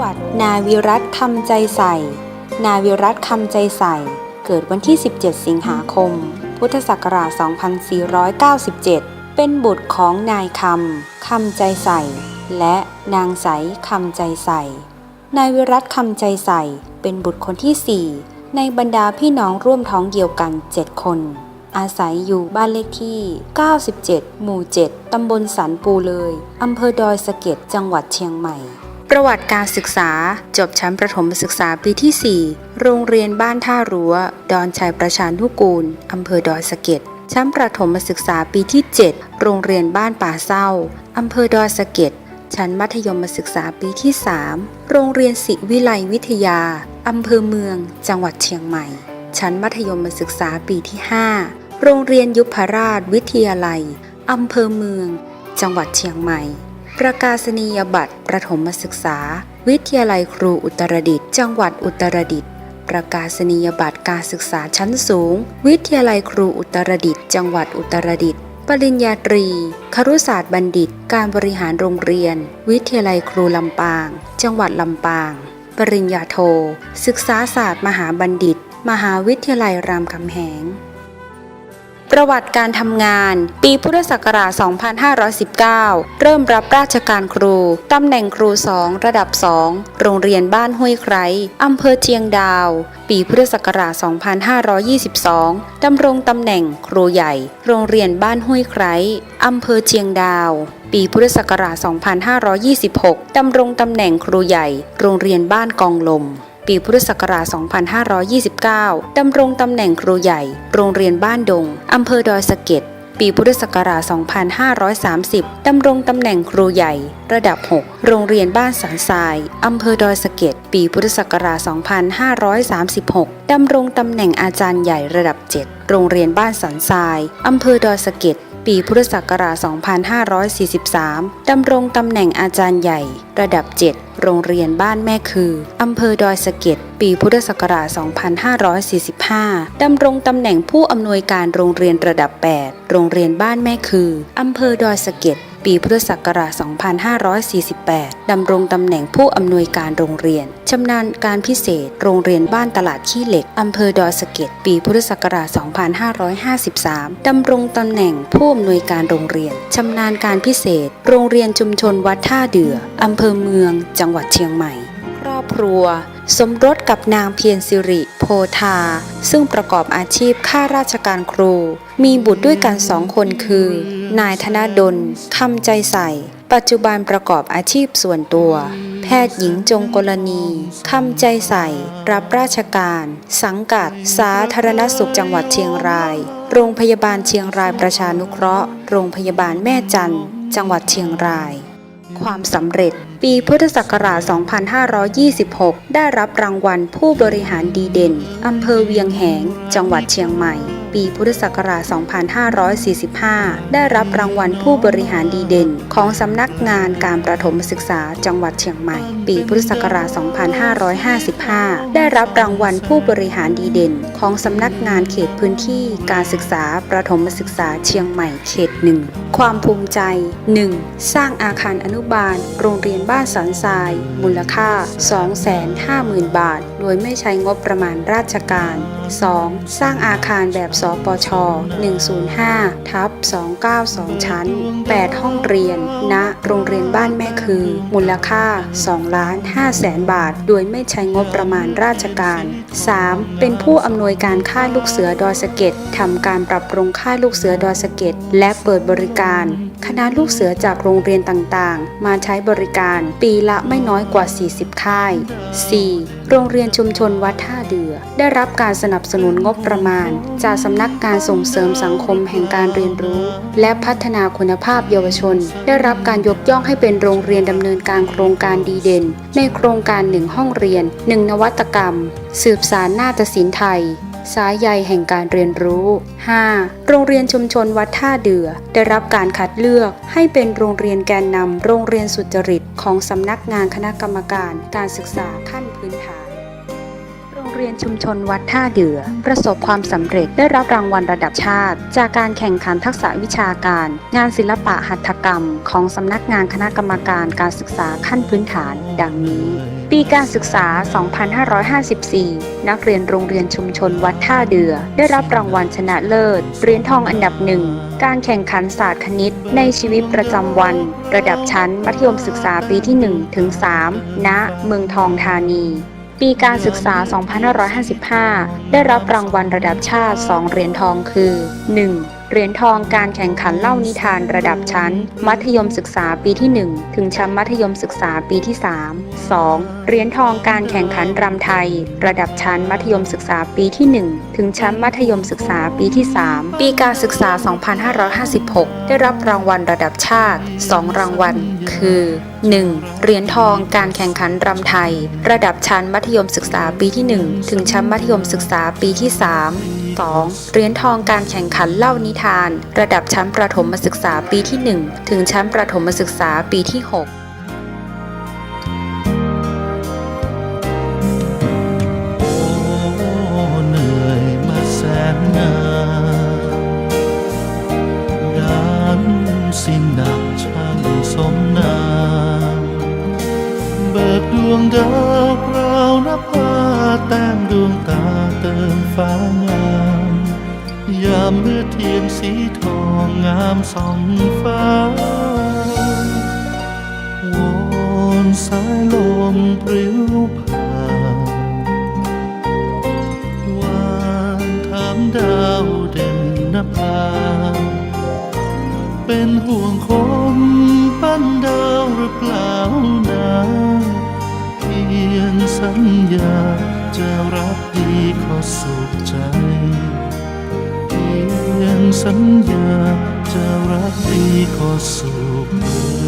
วัตินาวิรัตคำใจใส่ นาวิรัตคำใจใส่ เกิดวันที่ 17 สิงหาคม พุทธศักราช 2497 เป็นบุตรของนายคำคำใจใส่ และนางใสคำใจใส่ นายวิรัตคำใจใส่ เป็นบุตรคนที่ 4 ในบรรดาพี่น้องร่วมท้องเดียวกัน 7 คนอาศัยอยู่บ้านเลขที่ 97 หมู่ 7 ตำบลสันปูเลย อำเภอดอยสะเก็ด จังหวัดเชียงใหม่ ประวัติการศึกษา จบชั้นประถมศึกษาปีที่ 4 โรงเรียนบ้านท่ารั้ว ดอนชัยประชานุกูล อำเภอดอยสะเก็ด ชั้นประถมศึกษาปีที่ 7 โรงเรียนบ้านป่าเศร้า อำเภอดอยสะเก็ด ชั้นมัธยมศึกษาปีที่ 3 โรงเรียนศิวิไลวิทยา อำเภอเมือง จังหวัดเชียงใหม่ ชั้นมัธยมศึกษาปีที่ 5 โรงเรียนยุพราชวิทยาลัย อำเภอเมือง จังหวัดเชียงใหม่ ประกาศนียบัตรประถมศึกษา วิทยาลัยครูอุตรดิตถ์จังหวัดอุตรดิตถ์ประกาศนียบัตรการศึกษาชั้นสูง วิทยาลัยครูอุตรดิตถ์จังหวัดอุตรดิตถ์ปริญญาตรี ครุศาสตร์บัณฑิต การบริหารโรงเรียน วิทยาลัยครูลำปาง จังหวัดลำปาง ปริญญาโท ศึกษาศาสตร์มหาบัณฑิต มหาวิทยาลัยรามคำแหง ประวัติการทำงาน ปีพุทธศักราช 2519 เริ่มรับราชการครู ตำแหน่งครู 2 ระดับ 2 โรงเรียนบ้านห้วยไคร้อำเภอเชียงดาว ปีพุทธศักราช 2522 ดำรงตำแหน่งครูใหญ่ โรงเรียนบ้านห้วยไคร้อำเภอเชียงดาว ปีพุทธศักราช 2526 ดำรงตำแหน่งครูใหญ่ โรงเรียนบ้านกองลม ปีพุทธศักราช 2529 ดำรงตำแหน่งครูใหญ่ โรงเรียนบ้านดง อำเภอดอยสะเก็ด ปีพุทธศักราช 2530 ดำรงตำแหน่งครูใหญ่ ระดับ 6 โรงเรียนบ้านสันทราย อำเภอดอยสะเก็ด ปีพุทธศักราช 2536 ดำรงตำแหน่งอาจารย์ใหญ่ระดับ 7 โรงเรียนบ้านสันทราย อำเภอดอยสะเก็ด ปีพุทธศักราช 2543 ดำรงตำแหน่งอาจารย์ใหญ่ ระดับ 7 โรงเรียนบ้านแม่คือ อำเภอดอยสะเก็ด ปีพุทธศักราช 2545 ดำรงตำแหน่งผู้อำนวยการโรงเรียนระดับ 8 โรงเรียนบ้านแม่คือ อำเภอดอยสะเก็ด ปีพุทธศักราช 2548 ดำรงตำแหน่งผู้อำนวยการโรงเรียน ชำนาญการพิเศษ โรงเรียนบ้านตลาดขี้เหล็ก อำเภอดอยสะเก็ด ปีพุทธศักราช 2553 ดำรงตำแหน่งผู้อำนวยการโรงเรียน ชำนาญการพิเศษ โรงเรียนชุมชนวัดท่าเดือ อำเภอเมือง จังหวัดเชียงใหม่ ครอบครัวสมรสกับนางเพียรสิริ โพธา ซึ่งประกอบอาชีพข้าราชการครู มีบุตรด้วยกันสองคนคือ นายธนดลคำใจใส่ ปัจจุบันประกอบอาชีพส่วนตัว แพทย์หญิงจงกรณีคำใจใส่ รับราชการ สังกัด สาธารณสุขจังหวัดเชียงราย โรงพยาบาลเชียงรายประชานุเคราะห์ โรงพยาบาลแม่จันทร์จังหวัดเชียงรายความสำเร็จ ปีพุทธศักราช 2526 ได้รับรางวัลผู้บริหารดีเด่น อำเภอเวียงแหง จังหวัดเชียงใหม่ ปีพุทธศักราช 2545 ได้รับรางวัลผู้บริหารดีเด่น ของสำนักงานการประถมศึกษาจังหวัดเชียงใหม่ ปีพุทธศักราช 2555 ได้รับรางวัลผู้บริหารดีเด่น ของสำนักงานเขตพื้นที่การศึกษาประถมศึกษาเชียงใหม่เขตหนึ่งความภูมิใจ 1. สร้างอาคารอนุบาล โรงเรียนบ้านสันทราย มูลค่า 250,000 บาท โดยไม่ใช้งบประมาณราชการ 2. สร้างอาคารแบบสปช 105 ทับ 292 ชั้น 8 ห้องเรียน ณ โรงเรียนบ้านแม่คือ มูลค่า2ล้าน5แสนบาท โดยไม่ใช้งบประมาณราชการ 3. เป็นผู้อำนวยการค่ายลูกเสือดอยสะเก็ดทำการปรับปรุงค่ายลูกเสือดอยสะเก็ดและเปิดบริการ คณะลูกเสือจากโรงเรียนต่างๆ มาใช้บริการปีละไม่น้อยกว่า 40 ค่าย 4. โรงเรียนชุมชนวัดท่าเดือ ได้รับการสนับสนุนงบประมาณจากสำนักงานส่งเสริมสังคมแห่งการเรียนรู้ และพัฒนาคุณภาพเยาวชน ได้รับการยกย่องให้เป็นโรงเรียนดำเนินการโครงการดีเด่น ในโครงการหนึ่งห้องเรียนหนึ่งนวัตกรรม สืบสารนาฏศิลป์ไทยสายใยแห่งการเรียนรู้ 5. โรงเรียนชุมชนวัดท่าเดือ ได้รับการคัดเลือกให้เป็นโรงเรียนแกนนำโรงเรียนสุจริต ของสำนักงานคณะกรรมการ การศึกษาขั้นพื้นฐาน เรียนชุมชนวัดท่าเดือ ประสบความสำเร็จได้รับรางวัลระดับชาติ จากการแข่งขันทักษะวิชาการ งานศิลปะหัตถกรรม ของสำนักงานคณะกรรมการการศึกษาขั้นพื้นฐาน ดังนี้ ปีการศึกษา 2554 นักเรียนโรงเรียนชุมชนวัดท่าเดือ ได้รับรางวัลชนะเลิศเหรียญทองอันดับหนึ่งการแข่งขันศาสตร์คณิต ในชีวิตประจำวัน ระดับชั้นมัธยมศึกษาปีที่ 1 ถึง 3 ณ เมืองทองธานี ปีการศึกษา 2555 ได้รับรางวัลระดับชาติ 2 เหรียญทองคือ 1. เหรียญทองการแข่งขันเล่านิทานระดับชั้น มัธยมศึกษาปีที่ 1 ถึงชั้นมัธยมศึกษาปีที่ 3 2. เหรียญทองการแข่งขันรำไทย ระดับชั้นมัธยมศึกษาปีที่ 1 ถึงชั้นมัธยมศึกษาปีที่ 3 ปีการศึกษา 2556 ได้รับรางวัลระดับชาติ 2 รางวัล คือ 1. เหรียญทองการแข่งขันรำไทย ระดับชั้นมัธยมศึกษาปีที่ 1 ถึงชั้นมัธยมศึกษาปีที่ 3 2. เหรียญทองการแข่งขันเล่านิทาน ระดับชั้นประถมศึกษาปีที่ 1 ถึงชั้นประถมศึกษาปีที่ 6ิ้นหนักช่างสมนามเบิกดวงดาว ฟ้างาม ยามเมื่อเทียนสีทองงามส่องฟ้าวอนสายลมปลิวผ่านวานถามดาวเด่นนภาเป็นห่วงคนปั้นดาวหรือเปล่านะเพียงสัญญา รักดีขอสุขใจ เพียงสัญญาจะรักดีขอสุขใจ